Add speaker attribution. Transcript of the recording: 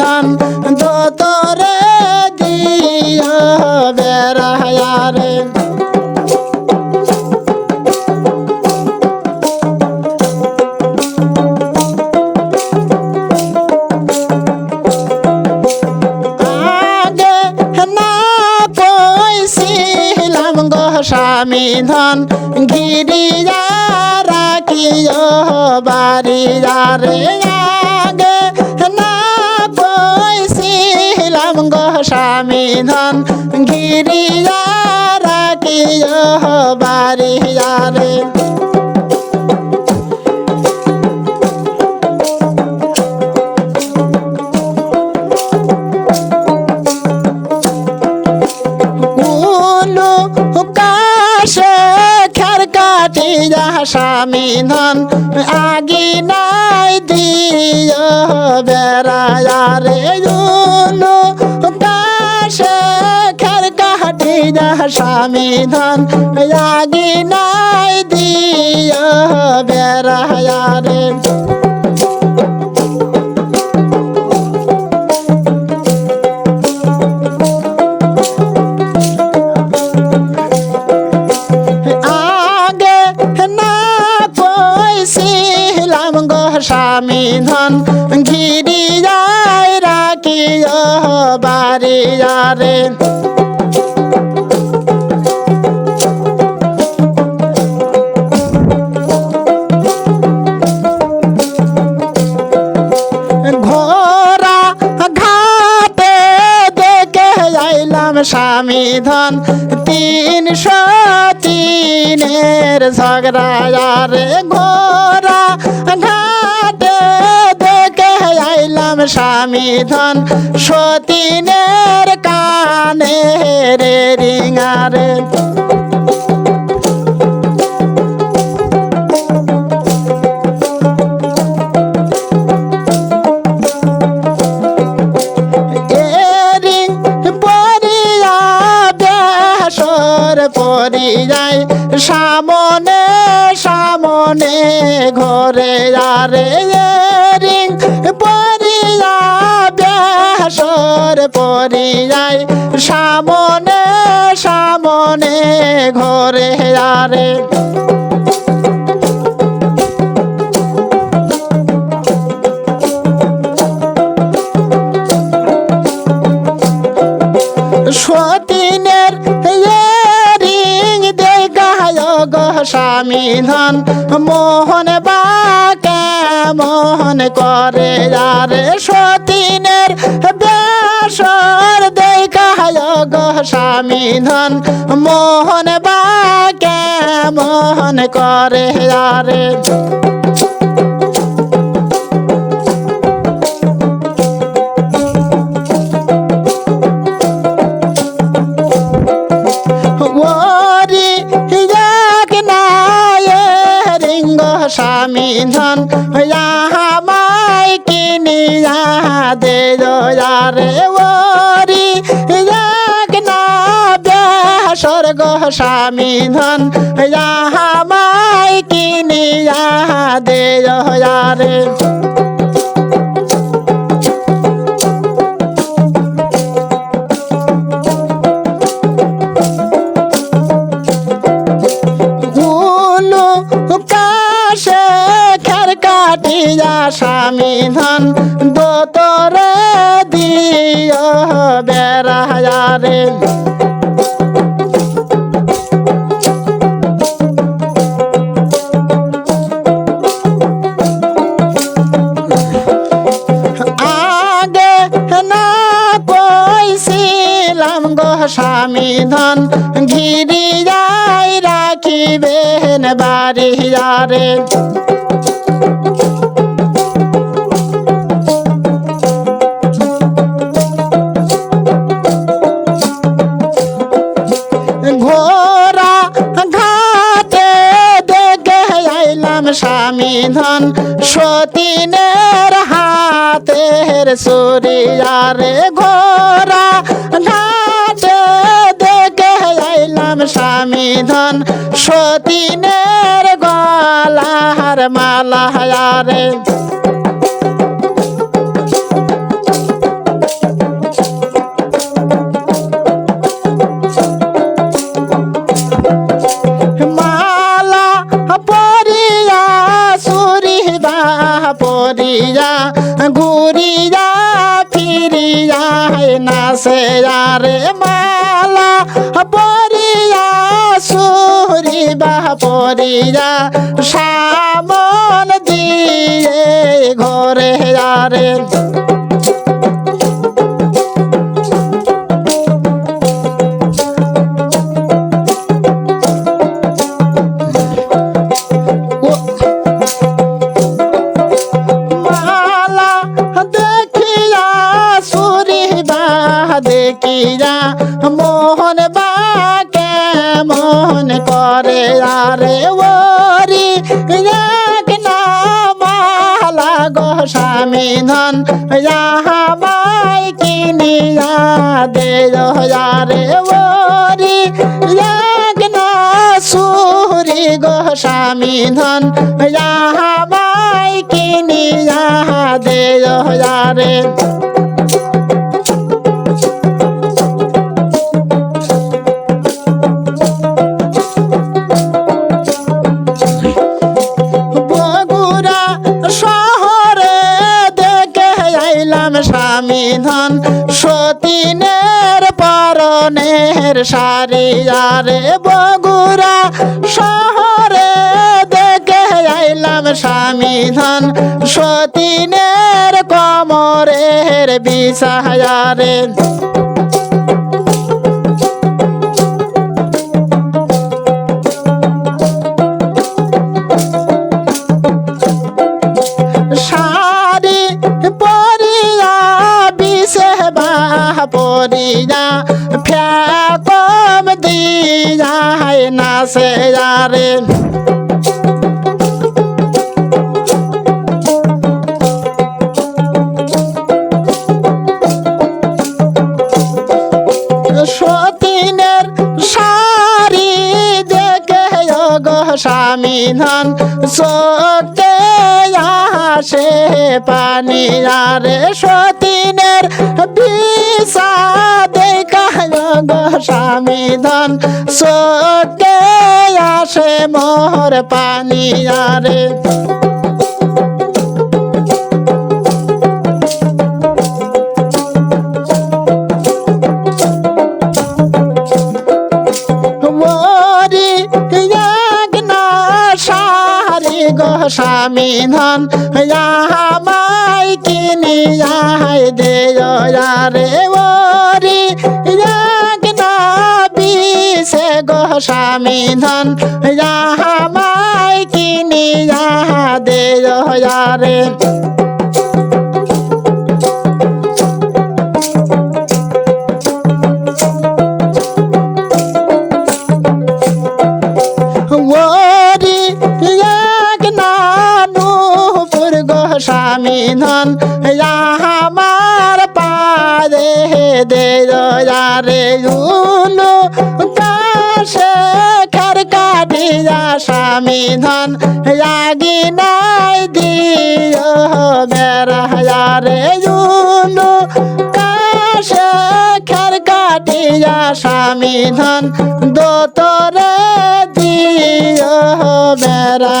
Speaker 1: স্বামী দোতরে দিও বেড়ায়া রে। স্বামী ধন গিরিয়া রাখিও বাড়িয়া রে স্বামী ধন গিরিয়া রাখিও বাড়িয়া রে উলু কাশে খের কাটিয়া স্বামী ধন স্বামী ধন নাই দিও বেড়ায়া রে স্বামী ধন গিরিয়ায় রাখিও বাড়িয়া স্বামী ধন তিনশো তিনের ঝগড়া ঘোরা ঘাটে দেখে আইলাম স্বামী ধন সতীনের কানে রে রিঙারে। আরে এরিং পরিয়া বেসর পরিযায় সামনে সামনে ঘরে আরে। সতীনের রিং দেখায় গো স্বামী ধন মোহন বাকে মোহন করে আরে সতীনের বেসর দেখায় গো ধন। মোহন বা মোহন করে আরে স্বামী ধন হামাই কিনিয়া দে রে ওরি। স্বর্গ স্বামী ধন হামাই কিনিয়া দে রে রে কইছিলাম গো স্বামী ধন ঘিরিয়াই রাখিবেন বাড়িয়ারে। ঘোরা স্বামী ধন সতীনের হাতের সুরিয়ারে ঘোরা ঘাটে দেখে আইলাম স্বামী ধন সতীনের গলার মালা রে পরিয়া গুরিয়া ফিরিয়া নাসে রে মালা পরিয়া সুরিবা পরিয়া সামন দিয়ে ঘরে রে দেখিয়া মোহন বা কেমন করে। আরে ওরি, এক না মালা গো স্বামী ধন মাই কিনিয়া দে রে। ওরি, এক না সুরি গো স্বামী ধন মাই কিনিয়া দে রে। পরনের সারি আরে বগুড়া শহরে দেখে আইলাম স্বামী ধন। সতীনের কমরের বিষায়ারে পরিয়া বিষে বাহ পরিয়া ফ্যাকম দিয়া নাসে রে সতীনের শাড়ি দেখে গো স্বামী ধন সত্যে আসে পানি আরে সতীনের স্বামী ধন সত্যে আসে মোর পানি আরে স্বামী ধন মাই কিনিয়া দে রে ওরি স্বামী ধন মাই কিনিয়া দে রে স্বামী ধন আমার পাদে দে রে উনু কাটিয়া স্বামী ধন লাগি নাই দিও মেরা রে উনু কাশে খের কাটিয়া স্বামী ধন, দোতরে দিও মেরা